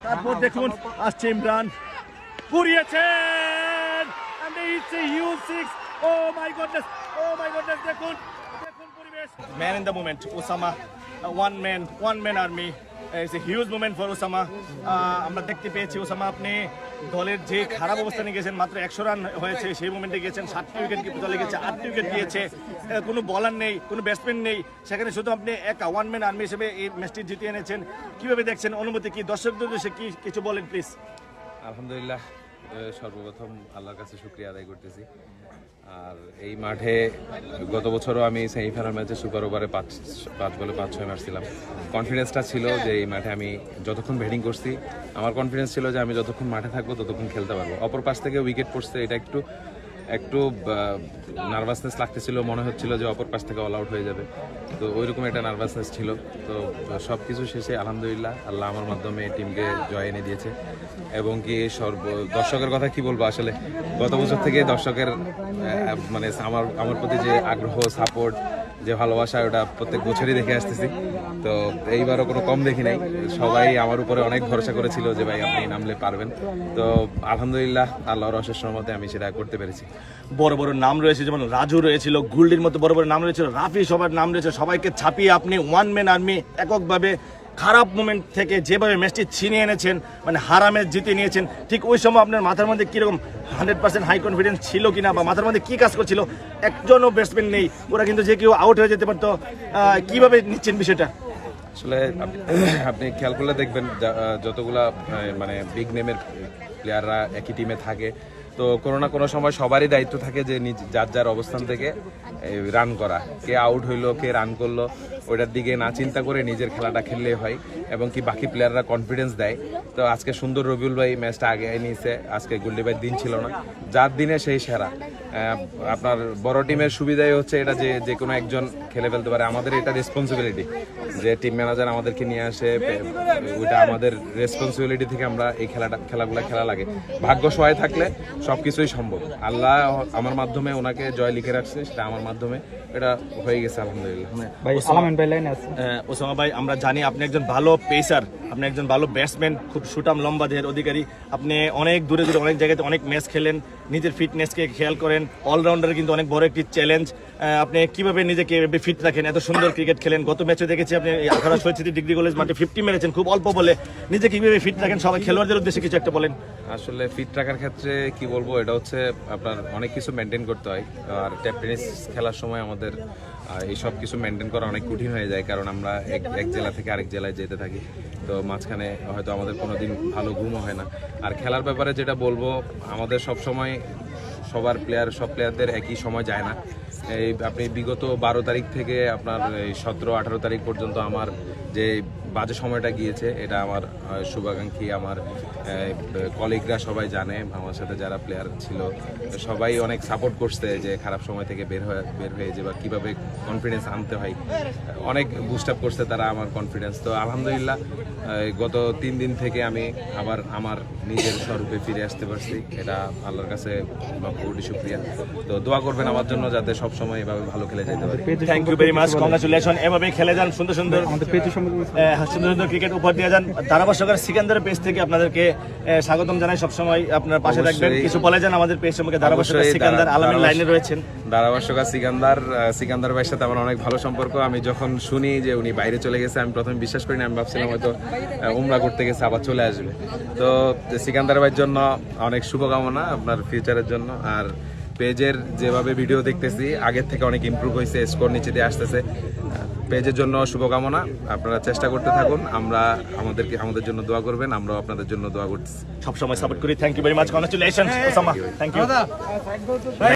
তারপর দেখুন আসছে Imran কুড়িয়েছেন and it's a huge six oh my goodness oh my goodness দেখুন দেখুন পরিবেশ man in the moment Osama uh, one man one man army it's a huge movement for Osama আমরা দেখতে পেয়েছি Osama আপনি দলের যে খারাপ অবস্থানে গেছেন, মাত্র একশো রান হয়েছে, সেই মুমেন্টে গিয়েছেন, সাতটি উইকেট দলে গেছে, আটটি উইকেট দিয়েছে। কোনো বলার নেই, কোনো ব্যাটসম্যান নেই। সেখানে শুধু আপনি এক ওয়ান ম্যান আর্মি হিসেবে এই ম্যাচটি জিতিয়ে এনেছেন। কীভাবে দেখছেন? অনুমতি কি? দর্শকদের উদ্দেশ্যে কি কিছু বলেন প্লিজ আলহামদুলিল্লাহ সর্বপ্রথম আল্লাহর কাছে শুক্রিয়া আদায় করতেছি। আর এই মাঠে গত বছরও আমি সেমিফাইনাল ম্যাচে সুপার ওভারে পাঁচ পাঁচ বলে পাঁচ ছয় মারছিলাম। কনফিডেন্সটা ছিল যে এই মাঠে আমি যতক্ষণ ব্যাটিং করছি, আমার কনফিডেন্স ছিল যে আমি যতক্ষণ মাঠে থাকব ততক্ষণ খেলতে পারব। অপর পাশ থেকে উইকেট পড়ছে, এটা একটু একটু নার্ভাসনেস লাগতেছিল, মনে হচ্ছিল যে অপর পাশ থেকে অল আউট হয়ে যাবে। তো ওই রকম একটা নার্ভাসনেস ছিল। তো সব কিছু শেষে আলহামদুলিল্লাহ, আল্লাহ আমার মাধ্যমে টিমকে জয় এনে দিয়েছে। এবং কি সর্ব, দর্শকের কথা কি বলব আসলে? গত বছর থেকে দর্শকের মানে আমার আমার প্রতি যে আগ্রহ সাপোর্ট যে ভালোবাসা, ওটা প্রত্যেক বছরই দেখে আসতেছি। তো এইবারও কোনো কম দেখি নাই। সবাই আমার উপরে অনেক ভরসা করেছিল যে, ভাই, আপনি নামলে পারবেন। তো আলহামদুলিল্লাহ, আল্লাহর অশেষ মতে আমি সেটা করতে পেরেছি। বড় বড় নাম রয়েছে, যেমন রাজু রয়েছিল, গুল্ডির মতো বড় বড় নাম রয়েছিল রাফি সবার নাম রয়েছে। সবাইকে ছাপিয়ে আপনি ওয়ান ম্যান আর্মি এককভাবে খারাপ মোমেন্ট থেকে যেভাবে ম্যাচটি ছিনিয়ে এনেছেন মানে হারা ম্যাচ জিতে নিয়েছেন, ঠিক ওই সময় আপনার মাথার মধ্যে কীরকম হান্ড্রেড পার্সেন্ট হাই কনফিডেন্স ছিল কিনা বা মাথার মধ্যে কী কাজ করছিল, একজনও ব্যাটসম্যান নেই, ওরা কিন্তু যে কেউ আউট হয়ে যেতে পারতো কীভাবে নিচ্ছেন বিষয়টা? আসলে আপনি খেয়াল করলে দেখবেন যতগুলা মানে বিগ নেমের প্লেয়াররা একই টিমে থাকে তো কোনো না কোনো সময় সবারই দায়িত্ব থাকে যে নিজ যার যার অবস্থান থেকে রান করা। কে আউট হইল, কে রান করল, ওইটার দিকে না চিন্তা করে নিজের খেলাটা খেললে হয় এবং কি বাকি প্লেয়াররা কনফিডেন্স দেয়। তো আজকে সুন্দর রবিউল ভাই ম্যাচটা আগে নিয়েছে, আজকে গুল্লি ভাই দিন ছিল না। যার দিনে সেই সেরা। আপনার বড় টিমের সুবিধাই হচ্ছে এটা যে যে কোনো একজন খেলে ফেলতে পারে। আমাদের এটা রেসপন্সিবিলিটি যে টিম ম্যানেজার আমাদেরকে নিয়ে আসে ওইটা আমাদের রেসপন্সিবিলিটি থেকে আমরা এই খেলাটা খেলাগুলো খেলা লাগে। ভাগ্য সহায় থাকলে সবকিছুই সম্ভব। আল্লাহ আমার মাধ্যমে ওনাকে জয় লিখে রাখছে সেটা আমার মাধ্যমে। এটা হয়ে গেছে আলহামদুলিল্লাহ। ভাই আলামিন ভাই লাইনে আছে আহ, ওসামা ভাই আমরা জানি আপনি একজন ভালো পেসার। আপনি একজন ভালো ব্যাটসম্যান খুব সুটাম লম্বা দেহের অধিকারী। আপনি অনেক দূরে দূরে, অনেক জায়গাতে অনেক ম্যাচ খেলেন, নিজের ফিটনেসকে খেয়াল করেন। অলরাউন্ডার কিন্তু অনেক বড় একটি চ্যালেঞ্জ আপনি কীভাবে নিজেকে ফিট রাখেন? এত সুন্দর ক্রিকেট খেলেন, গত ম্যাচে দেখেছি আপনি আঠারো ছয়ষট্টি ডিগ্রি কলেজ মাঠে ফিফটি মেরেছেন, খুব অল্প বলে। নিজেকে কীভাবে ফিট রাখেন? সবাই খেলোয়াড়দের উদ্দেশ্যে কিছু একটা বলেন। আসলে ফিট রাখার ক্ষেত্রে কি বলব, এটা হচ্ছে আপনার অনেক কিছু মেনটেন করতে হয়। আর ট্যাপ টেনিস খেলার সময় আমাদের এই সব কিছু মেনটেন করা অনেক কঠিন হয়ে যায়, কারণ আমরা এক এক জেলা থেকে আরেক জেলায় যেতে থাকি। তো মাঝখানে হয়তো আমাদের কোনো দিন ভালো ঘুমও হয় না। আর খেলার ব্যাপারে যেটা বলব, আমাদের সব সময় সবার প্লেয়ার সব প্লেয়ারদের একই সময় যায় না। এই আপনি বিগত বারো তারিখ থেকে আপনার এই সতেরো আঠারো তারিখ পর্যন্ত আমার যে বাজে সময়টা গিয়েছে এটা আমার শুভাকাঙ্ক্ষী আমার কলিগরা সবাই জানে আমার সাথে যারা প্লেয়ার ছিল সবাই অনেক সাপোর্ট করছে যে খারাপ সময় থেকে বের হয়ে বের হয়ে যে বা কীভাবে কনফিডেন্স আনতে হয়। অনেক বুস্ট আপ করছে তারা আমার কনফিডেন্স তো আলহামদুলিল্লাহ গত তিন দিন থেকে আমি আবার আমার নিজের স্বরূপে ফিরে আসতে পারছি এটা আল্লাহর কাছে কোটি শুক্রিয়া। তো দোয়া করবেন আমার জন্য যাতে সব সময় এভাবে ভালো খেলে যেতে পারি। Thank you very much congratulation এভাবে খেলে যান সুন্দর সুন্দর। আমাদের পেজ সম্পর্কে সুন্দর সুন্দর ক্রিকেট উপহার দিয়ে যান ধারাভাষ্যকার সিকান্দারের পেজ থেকে আপনাদেরকে স্বাগতম জানাই সবসময়। আপনার পাশে থাকবেন। কিছু বলে যান আমাদের পেজ সম্পর্কে। অবশ্যই সিকান্দার আলামিন লাইনে রয়েছেন। ধারাভাষ্যকার সিকান্দার সিকান্দার ভাইয়ের সাথে আমার অনেক ভালো সম্পর্ক। আমি যখন শুনি যে উনি বাইরে চলে গেছে আমি প্রথমে বিশ্বাস করি না আমি ভাবছিলাম হয়তো উমরা করতে গেছে আবার চলে আসবে। তো সিকান্দার ভাইয়ের জন্য অনেক শুভকামনা আপনার ফিউচারের জন্য। আর পেজের যেভাবে ভিডিও দেখতেছি আগের থেকে অনেক ইম্প্রুভ হয়েছে স্কোর নিচে দিয়ে আসতেছে। পেজের জন্য শুভকামনা আপনারা চেষ্টা করতে থাকুন আমরা আমাদেরকে আমাদের জন্য দোয়া করবেন আমরাও আপনাদের জন্য দোয়া করতেছি। সবসময় সাপোর্ট করি। Thank you very much congratulation Osama thank you